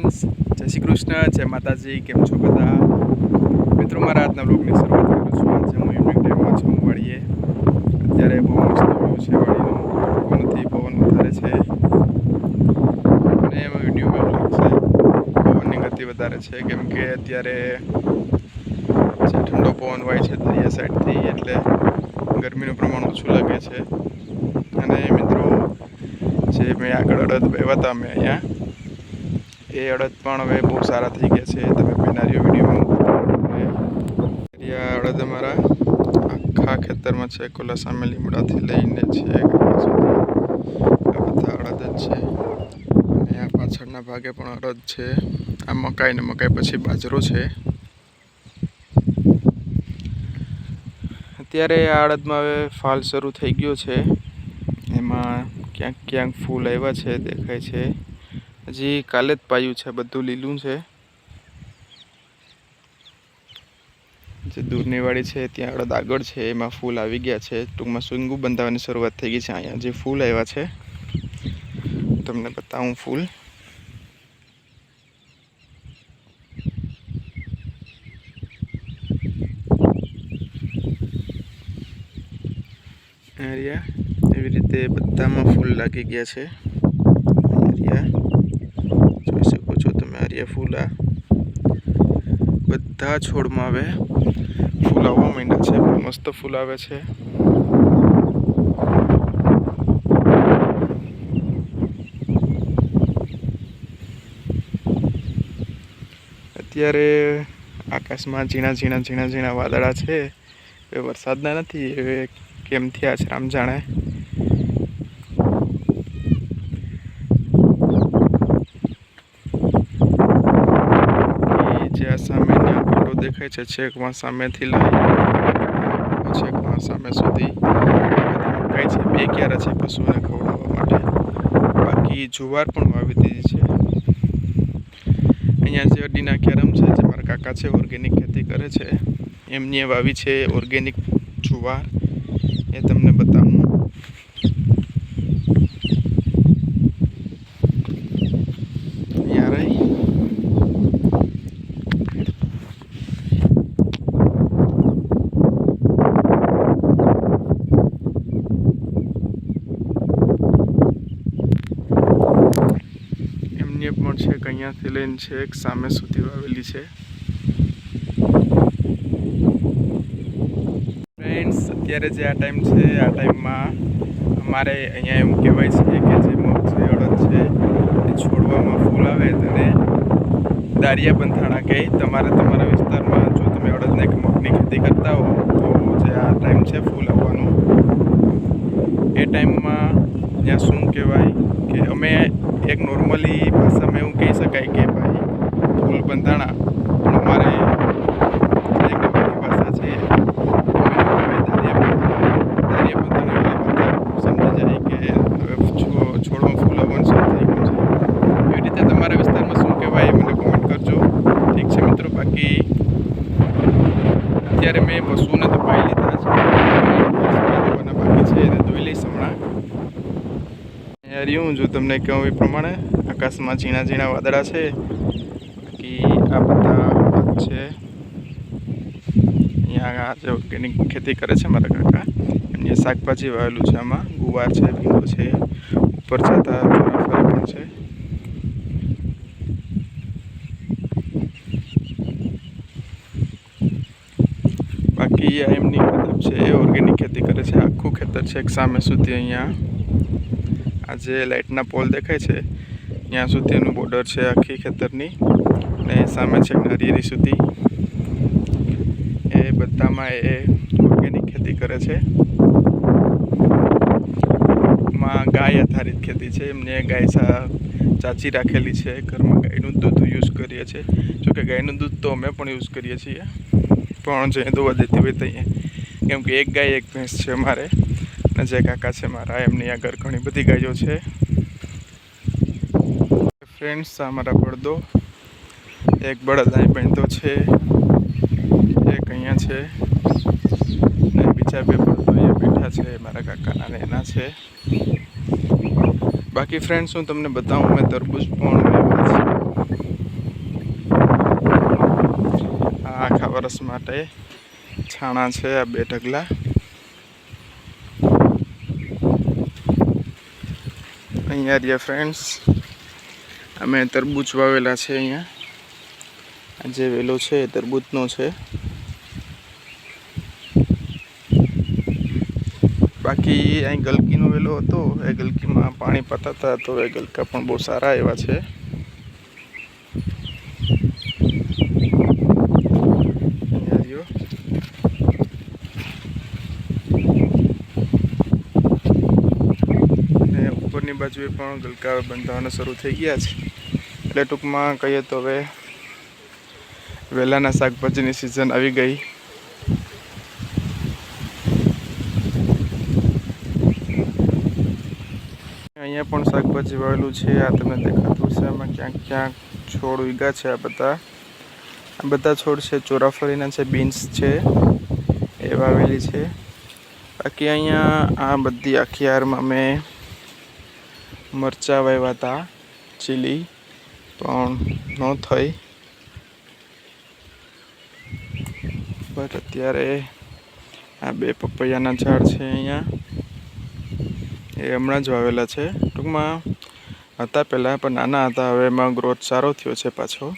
Friends, જય શ્રી કૃષ્ણ, જય માતાજી, કેમ છો બધા? મિત્રો, મારા આજના બ્લોગની શરૂઆત કરું છું. આજે હું ઇવનિંગ ટાઈમમાં છું વાળીએ અત્યારે બહુ મસ્ત વ્યૂ છે વાળીનો પવનથી પવન વધારે છે. અને વિડીયોમાં બ્લોગ લાગશે પવનની ગતિ વધારે છે. કેમ કે અત્યારે જે ઠંડો પવન વાય છે દરિયા સાઈડથી, એટલે ગરમીનું પ્રમાણ ઓછું લાગે છે. અને મિત્રો, જે મેં આગળ અડદ હતા અમે અહીંયા એ અડદ પણ હવે બહુ સારા થઈ ગયા છે, તમે પહેલાં વિડીયોમાં. અડદ અમારા આખા ખેતરમાં છે કોલા સામે લીમડાથી લઈને છે બધા અડદ જ છે. અને આ પાછળના ભાગે પણ અડદ છે. આ મકાઈ ને મકાઈ પછી બાજરો છે. અત્યારે આ અડદમાં હવે ફાલ શરૂ થઈ ગયો છે. એમાં ક્યાંક ક્યાંક ફૂલ આવ્યા છે, દેખાય છે. હજી કાલે જ પાયું છે, બધું લીલું છે. જે દૂરની વાડી છે, ત્યાં અડદ આગળ છે, એમાં ફૂલ આવી ગયા છે. ટૂંકમાં સુંગુ બંધાવવાની શરૂઆત થઈ ગઈ છે, અહીંયા જે ફૂલ આવ્યા છે. તમને બતાવું ફૂલ. આ એવી રીતે બધામાં ફૂલ લાગી ગયા છે. છો તમે આર્ય ફૂલા. બધા છોડમાં આવે. ફૂલ આવવા માંડ્યા છે. મસ્ત ફૂલ આવે છે. અત્યારે આકાશમાં ઝીણા ઝીણા ઝીણા ઝીણા વાદળા છે. એ વરસાદના નથી. એ કેમ થયા છે રામ જાણે એ જે આ સામેની આ છે છેકમાં સામેથી લઈ છેકમાં સામે સુધી. મકાઈ છે? બે ક્યારે છે પશુઓને ખવડાવવા માટે. બાકી જુવાર પણ વાવી દીધી છે. અહીંયા જે અડીના કેરમ છે, જે મારા કાકા છે ઓર્ગેનિક ખેતી કરે છે, એમની વાવી છે ઓર્ગેનિક જુવાર. એ તમને બતાવું અહીંયા રહી એમની પણ છે અહીંયાથી લઈને છે, એક સામે સુધી વાવેલી છે. ફ્રેન્ડ્સ અત્યારે જે આ ટાઈમ છે, આ ટાઈમમાં અમારે અહીંયા એવું કહેવાય છે કે જે મગ છે, અડદ છે, એ છોડવામાં ફૂલ આવે અને દારિયા બંધાણા કહે, તમારે તમારા વિસ્તારમાં જો તમે અડદને કે મગની ખેતી કરતા હો, તો જે આ ટાઈમ છે, ફૂલ આવવાનું. એ ટાઈમમાં ત્યાં શું કહેવાય? અમે એક નોર્મલી ભાષામાં એવું કહી શકાય કે ભાઈ ફૂલ બંધાણા પણ અમારે ભાષા છે સમજી જાય કે હવે ફૂલ આવવાનું થઈ ગયું છે એવી રીતે તમારા વિસ્તારમાં શું કહેવાય મને કોમેન્ટ કરજો ઠીક છે મિત્રો બાકી અત્યારે મેં પશુઓને તો લીધા છે બાકી છે એને ધોઈ લઈશ હમણાં રહ્યું જો તમને કહું એ પ્રમાણે. આકાશમાં ઝીણા ઝીણા વાદળા છે. બાકી આ બધા છે. અહીંયા ઓર્ગેનિક ખેતી કરે છે મારા કાકા, એમની શાકભાજી વાવેલું છે આમાં. ગુવાર છે ભીંડો છે, ઉપર જતા ચોરાફળી પણ છે. બાકી એમની મતલબ છે, એ ઓર્ગેનિક ખેતી કરે છે. આખું ખેતર છે, એક સામે સુધી અહીંયા. આ જે લાઇટના પોલ દેખાય છે, ત્યાં સુધી એનું બોર્ડર છે આખી ખેતરની. અને સામે છે નારિયેરી સુધી. એ બધામાં એ ઓર્ગેનિક ખેતી કરે છે. માં ગાય આધારિત ખેતી છે. એમને ગાય સા, ચાચી રાખેલી છે. ઘરમાં ગાયનું દૂધ યુઝ કરીએ છીએ. જોકે ગાયનું દૂધ તો અમે પણ યુઝ કરીએ છીએ. પણ જે દોવા દેતી હોય ત્યાં કેમ કે એક ગાય, એક ભેંસ છે અમારે. જે કાકા છે મારા, એમની આગળ ઘણી બધી ગાયો છે. ફ્રેન્ડ્સ અમારા બળદો. એક બળદ અહીં બેંધો છે, એક અહીંયા છે, ને બીજા બે બળદો અહીંયા બેઠા છે, મારા કાકાના ને એના છે. બાકી ફ્રેન્ડ્સ હું તમને બતાવું, મેં તરબૂજ પણ આખા વર્ષ માટે છાણા છે, આ બે ઢગલા. અહીંયા રહ્યા ફ્રેન્ડ્સ અમે તરબૂચ વાવેલા છે અહીંયા. જે વેલો છે એ તરબૂચનો છે. બાકી અહીં ગલકીનો વેલો હતો. એ ગલકીમાં પાણી પતાતા તો એ ગલકા પણ બહુ સારા એવા છે અહીંયા રહ્યો. ઉપરની બાજુએ પણ ગલકા બંધાવાના શરૂ થઈ ગયા છે. એટલે ટૂંકમાં કહીએ તો હવે વેલાના શાકભાજીની સિઝન આવી ગઈ. અહીંયા પણ શાકભાજી વાવેલું છે. આ તમને દેખાતું છે. આમાં ક્યાંક ક્યાંક છોડ ઉગ્યા છે આ બધા. આ બધા છોડ છે, ચોરાફળીના છે બીન્સ છે, એ વાવેલી છે. બાકી અહીંયા આ બધી આખી હારમાં મેં મરચાં વાવ્યા હતા ચીલી, પણ ન થઈ. બટ અત્યારે આ બે પપૈયાના ઝાડ છે અહીંયા. એ હમણાં જ વાવેલા છે. ટૂંકમાં હતા પહેલાં, પણ નાના હતા. હવે એમાં ગ્રોથ સારો થયો છે પાછો.